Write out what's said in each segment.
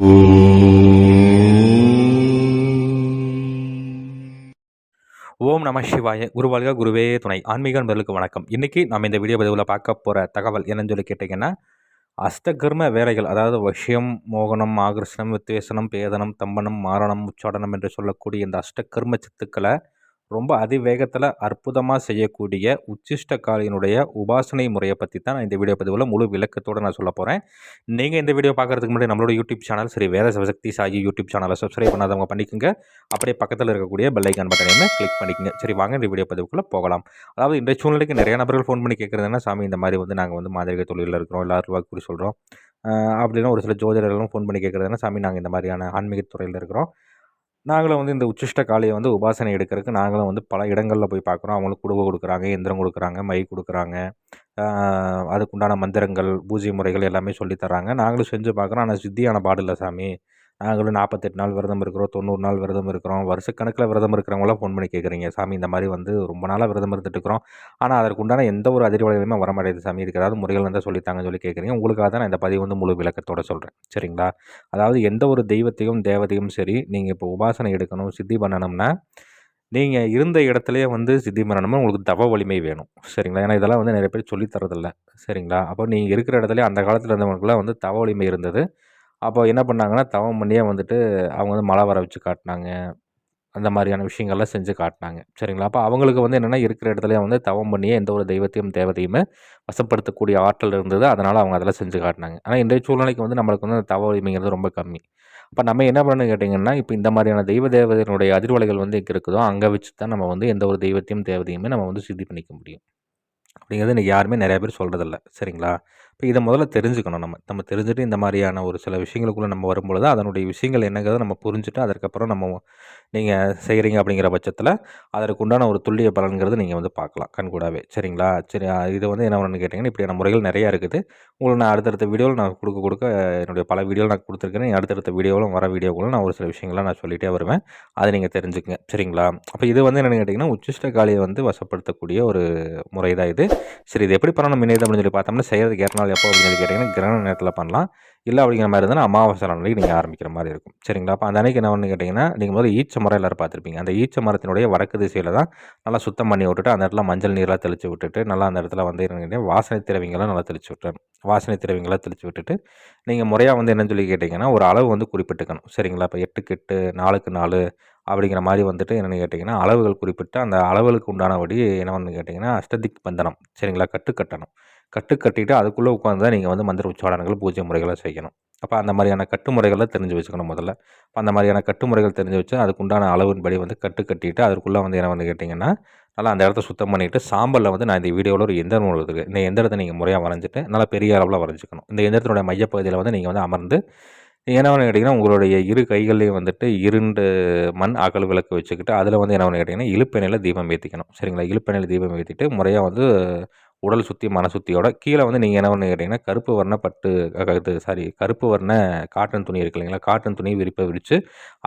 ஓம் நம சிவாய குருவாழ்க குருவே துணை ஆன்மீக நண்பர்களுக்கு வணக்கம். இன்றைக்கி நம்ம இந்த வீடியோ பதிவில் பார்க்க போகிற தகவல் என்னன்னு சொல்லி கேட்டிங்கன்னா அஷ்டகர்ம வேலைகள் அதாவது வஷ்யம் மோகனம் ஆகர்ஷணம் வித்வேசனம் பேதனம் தம்பனம் மாரணம் உச்சாடனம் என்று சொல்லக்கூடிய இந்த அஷ்டகர்ம சித்துக்களை ரொம்ப அதிவேகத்தில் அற்புதமாக செய்யக்கூடிய உச்சிஷ்ட காளியினுடைய உபாசனை முறையை பற்றி தான் நான் இந்த வீடியோ பதிவில் முழு விளக்கத்தோடு நான் சொல்ல போகிறேன் நீங்கள் இந்த வீடியோ பார்க்குறதுக்கு முன்னாடி நம்மளோட யூடியூப் சேனல் சரி வேத சிவசக்தி சாயி யூடியூப் சேனலை சப்ஸ்கிரைப் பண்ணாதவங்க பண்ணிக்கோங்க. அப்படியே பக்கத்தில் இருக்கக்கூடிய பெல்லைக்கான் பட்டனையுமே கிளிக் பண்ணிக்கோங்க. சரி வாங்க இந்த வீடியோ பதிவுக்குள்ளே போகலாம். அதாவது இந்த சூழ்நிலைக்கு நிறைய நபர்கள் ஃபோன் பண்ணி கேட்குறதுனா சாமி இந்த மாதிரி வந்து நாங்கள் வந்து மாதிரிக தொழிலில் இருக்கிறோம் எல்லாரும் ரூபா குறி சொல்கிறோம் அப்படின்னா ஒரு சில ஜோதிடர்களும் ஃபோன் பண்ணி கேட்குறதுனா சாமி நாங்கள் இந்த மாதிரியான ஆன்மீக துறையில் இருக்கிறோம். நாங்களும் வந்து இந்த உச்சிஷ்ட காளியை வந்து உபாசனை எடுக்கிறதுக்கு நாங்களும் வந்து பல இடங்களில் போய் பார்க்குறோம். அவங்களுக்கு குடுவை கொடுக்குறாங்க எந்திரம் கொடுக்குறாங்க மை கொடுக்குறாங்க. அதுக்குண்டான மந்திரங்கள் பூஜை முறைகள் எல்லாமே சொல்லித்தராங்க நாங்களும் செஞ்சு பார்க்குறோம். ஆனால் சித்தியான பாடில்லை சாமி நாங்களும் நாற்பத்தெட்டு நாள் விரதம் இருக்கிறோம் தொண்ணூறு நாள் விரதம் இருக்கிறோம். வருஷக்கணக்கில் விரதம் இருக்கிறவங்களாம் ஃபோன் பண்ணி கேட்குறீங்க. சாமி இந்த மாதிரி வந்து ரொம்ப நாளாக விரதம் இருந்துட்டு இருக்கிறோம். ஆனால் அதற்கு உண்டான எந்த ஒரு அதிர்வலையுமே வர மாட்டேது சாமி. இதுக்கு ஏதாவது முறைகள் வந்து சொல்லித்தாங்கன்னு சொல்லி கேட்குறீங்க. உங்களுக்காக தான் நான் இந்த பதிவு வந்து முழு விளக்கத்தோட சொல்கிறேன் சரிங்களா? அதாவது எந்த ஒரு தெய்வத்தையும் தேவதையும் சரி நீங்கள் இப்போ உபாசனை எடுக்கணும் சித்தி பண்ணணும்னா நீங்கள் இருந்த இடத்துலையே வந்து சித்தி பண்ணணும்னா உங்களுக்கு தவ வலிமை வேணும். சரிங்களா? ஏன்னா இதெல்லாம் வந்து நிறைய பேர் சொல்லித்தரதில்ல சரிங்களா? அப்போ நீங்கள் இருக்கிற இடத்துல அந்த காலத்தில் இருந்தவங்களுக்குலாம் வந்து தவ வலிமை இருந்தது. அப்போ என்ன பண்ணாங்கன்னா தவம் பண்ணியே வந்துட்டு அவங்க வந்து மழை வர வச்சு காட்டினாங்க. அந்த மாதிரியான விஷயங்கள்லாம் செஞ்சு காட்டினாங்க. சரிங்களா? அப்போ அவங்களுக்கு வந்து என்னென்னா இருக்கிற இடத்துலையும் வந்து தவம் பண்ணியே எந்த ஒரு தெய்வத்தையும் தேவதையுமே வசப்படுத்தக்கூடிய ஆற்றல் இருந்தது. அதனால் அவங்க அதெல்லாம் செஞ்சு காட்டினாங்க. ஆனால் இன்றைய சூழ்நிலைக்கு வந்து நம்மளுக்கு வந்து அந்த தவ உரிமைங்கிறது ரொம்ப கம்மி. அப்போ நம்ம என்ன பண்ணணும் கேட்டிங்கன்னா இப்போ இந்த மாதிரியான தெய்வ தேவதையினுடைய அதிர்வலைகள் வந்து எங்கே இருக்குதோ அங்கே வச்சு தான் நம்ம வந்து எந்த ஒரு தெய்வத்தையும் தேவதையுமே நம்ம வந்து சித்தி பண்ணிக்க முடியும். அப்படிங்கிறது இன்றைக்கி யாருமே நிறையா பேர் சொல்கிறதில்ல சரிங்களா? இப்போ இதை முதல்ல தெரிஞ்சுக்கணும் நம்ம. நம்ம தெரிஞ்சுட்டு இந்த மாதிரியான ஒரு சில விஷயங்களுக்குள்ளே நம்ம வரும்பொழுது அதனுடைய விஷயங்கள் என்னங்கிறத நம்ம புரிஞ்சுட்டு அதுக்கப்புறம் நம்ம நீங்கள் செய்கிறீங்க அப்படிங்கிற பட்சத்தில் அதற்கு உண்டான ஒரு துல்லிய பலன்கிறது நீங்கள் வந்து பார்க்கலாம். கண்கூடாவே சரிங்களா? சரி இது வந்து என்ன ஒன்று கேட்டிங்கன்னா இப்படியான முறைகள் நிறையா இருக்குது. உங்களுக்கு நான் அடுத்தடுத்த வீடியோவில் நான் கொடுக்க கொடுக்க என்னுடைய பல வீடியோவில் நான் கொடுத்துருக்கேன் அடுத்தடுத்த வீடியோவிலும் வர வீடியோக்களும் நான் ஒரு சில விஷயங்கள்லாம் நான் சொல்லிகிட்டே வருவேன். அதை நீங்கள் தெரிஞ்சுக்கங்க. சரிங்களா? அப்போ இது வந்து என்னென்னு கேட்டிங்கன்னா உச்சிஷ்ட காலியை வந்து வசப்படுத்தக்கூடிய ஒரு முறை தான் இது. சரி இது எப்படி பண்ணணும்? முன்னேது அப்படின்னு சொல்லி பார்த்தோம்னா செய்கிறதுக்கு ஏற்கனவே அது எப்போ அப்படின்னு சொல்லி கேட்டிங்கன்னா கிரகண நேரத்தில் பண்ணலாம். இல்லை அப்படிங்கிற மாதிரி இருந்தால் அமாவாசை நாளைக்கு நீங்கள் ஆரம்பிக்கிற மாதிரி இருக்கும். சரிங்களா? அப்போ அந்த அன்றைக்கி என்ன பண்ணு கேட்டிங்கன்னா நீங்கள் முதல்ல ஈச்ச மரம் எல்லோரும் பார்த்துருப்பீங்க. அந்த ஈச்ச மரத்தினுடைய வடக்கு திசையில் தான் நல்லா சுத்தம் பண்ணி விட்டுட்டு அந்த இடத்துல மஞ்சள் நீரெலாம் தெளித்து விட்டுட்டு நல்லா அந்த இடத்துல வந்து என்ன வாசனை திரவிங்களாம் நல்லா தெளித்து விட்டுறேன் வாசனை திரவிங்களாம் தெளித்து விட்டுட்டு நீங்கள் முறையாக வந்து என்னன்னு சொல்லி கேட்டிங்கன்னா ஒரு அளவு வந்து குறிப்பிட்டுக்கணும். சரிங்களா? இப்போ எட்டுக்கு எட்டு நாலுக்கு நாலு அப்படிங்கிற மாதிரி வந்துட்டு என்னென்னு கேட்டிங்கன்னா அளவுகள் குறிப்பிட்டு அந்த அளவுகளுக்கு உண்டானபடி என்ன வந்து கேட்டிங்கன்னா அஷ்டதிக் பந்தனம். சரிங்களா? கட்டு கட்டணும் கட்டு கட்டிட்டு அதுக்குள்ளே உட்காந்து தான் நீங்கள் வந்து மந்திர உச்சாரணங்கள் பூஜை முறைகளை செய்யணும். அப்போ அந்த மாதிரியான கட்டுமுறைகளை தெரிஞ்சு வச்சுக்கணும் முதல்ல. அப்போ அந்த மாதிரியான கட்டுமுறைகள் தெரிஞ்சு வச்சு அதுக்குண்டான அளவின்படி வந்து கட்டு கட்டிட்டு அதுக்குள்ளே வந்து என்ன வந்து கேட்டிங்கன்னா நல்லா அந்த இடத்த சுத்தம் பண்ணிவிட்டு சாம்பலில் வந்து நான் இந்த வீடியோவில் ஒரு எந்திரம் இருக்குது இந்த எந்திரத்தை நீங்கள் முறையாக வரைஞ்சிட்டு நல்லா பெரிய அளவில் வரைஞ்சிக்கணும். இந்த எந்திரத்தினுடைய மையப்பகுதியில் வந்து நீங்கள் வந்து அமர்ந்து என்ன ஒன்று கேட்டிங்கன்னா உங்களுடைய இரு கைகள்லேயும் வந்துட்டு இருண்டு மண் அகல் விளக்கு வச்சுக்கிட்டு அதில் வந்து என்ன ஒன்று கேட்டிங்கன்னா இழுப்பெண்ணையில் தீபம் ஏற்றிக்கணும் சரிங்களா? இழுப்பெண்ணையில் தீபம் ஏற்றிட்டு முறையாக வந்து உடல் சுற்றி மன சுற்றியோட கீழே வந்து நீங்கள் என்ன பண்ணு கேட்டிங்கன்னா கருப்பு வர்ண பட்டு இது சாரி கருப்பு வர்ண காட்டன் துணி இருக்கு இல்லைங்களா? காட்டன் துணி விரிப்பை விரித்து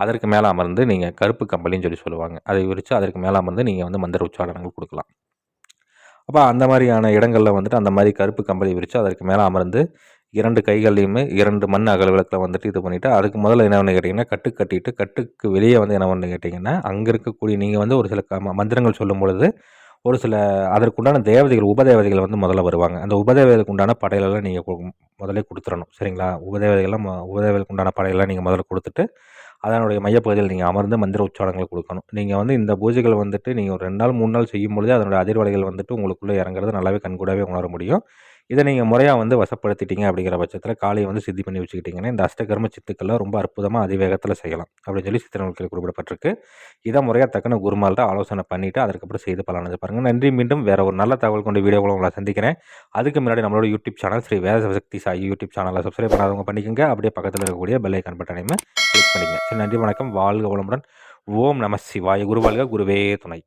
அதற்கு மேலே அமர்ந்து நீங்கள் கருப்பு கம்பளின்னு சொல்லி சொல்லுவாங்க. அதை விரித்து அதற்கு மேலே அமர்ந்து நீங்கள் வந்து மந்திர உச்சாரணங்கள் கொடுக்கலாம். அப்போ அந்த மாதிரியான இடங்களில் வந்துட்டு அந்த மாதிரி கருப்பு கம்பளி விரித்து அதற்கு மேலே அமர்ந்து இரண்டு கைகள்லையுமே இரண்டு மண் அகல் விளக்கில் வந்துட்டு இது பண்ணிவிட்டு அதுக்கு முதல்ல என்ன பண்ணு கேட்டிங்கன்னா கட்டு கட்டிட்டு கட்டுக்கு வெளியே வந்து என்ன பண்ணு கேட்டிங்கன்னா அங்கே இருக்கக்கூடிய நீங்கள் வந்து ஒரு சில மந்திரங்கள் சொல்லும் பொழுது ஒரு சில அதற்குண்டான தேவதைகள் உபதேவதைகள் வந்து முதல்ல வருவாங்க. அந்த உபதேவதைக்கு உண்டான படையிலெல்லாம் நீங்கள் முதல்ல கொடுத்துடணும் சரிங்களா? உபதேவதைகள்லாம் உபதேவதைக்கு உண்டான படையெல்லாம் நீங்கள் முதல்ல கொடுத்துட்டு அதனுடைய மையப்பகுதியில் நீங்கள் அமர்ந்து மந்திர உச்சாரங்களை கொடுக்கணும். நீங்கள் வந்து இந்த பூஜைகள் வந்துட்டு நீங்கள் ஒரு ரெண்டு நாள் மூணு நாள் செய்யும் பொழுது அதனுடைய அதிர்வலைகள் வந்துட்டு உங்களுக்குள்ளே இறங்குறது நல்லாவே கண்கூடாவே உணர முடியும். இதை நீங்கள் முறையாக வந்து வசப்படுத்திட்டீங்க அப்படிங்கிற பட்சத்தில் காலையை வந்து சித்தி பண்ணி வச்சுக்கிட்டிங்கன்னா இந்த அஷ்டகர்ம சித்துக்கள்லாம் ரொம்ப அற்புதமாக அதிவேகத்தில் செய்யலாம் அப்படின்னு சொல்லி சித்திரங்களுக்கு குறிப்பிடப்பட்டிருக்கு. இதை முறையாக தக்கன குருமால்கிட்ட ஆலோசனை பண்ணிவிட்டு அதுக்கப்புறம் செய்து பலனது பாருங்கள் நன்றி. மீண்டும் வேறு ஒரு நல்ல தகவல் கொண்டு வீடியோவில் உங்களை சந்திக்கிறேன். அதுக்கு முன்னாடி நம்மளோட YouTube channel Sri Veda Sakthi Sai YouTube சேனலை சப்ஸ்கிரைப் பண்ணாதவங்க பண்ணிக்கோங்க. அப்படியே பக்கத்தில் இருக்கக்கூடிய பெல்லைக்கான் பட்டனையுமே கிளிக் பண்ணிக்கங்க. சரி நன்றி வணக்கம். வாழ்க வளமுடன். ஓம் நம சிவாய. குருவாழ்க குருவே துணை.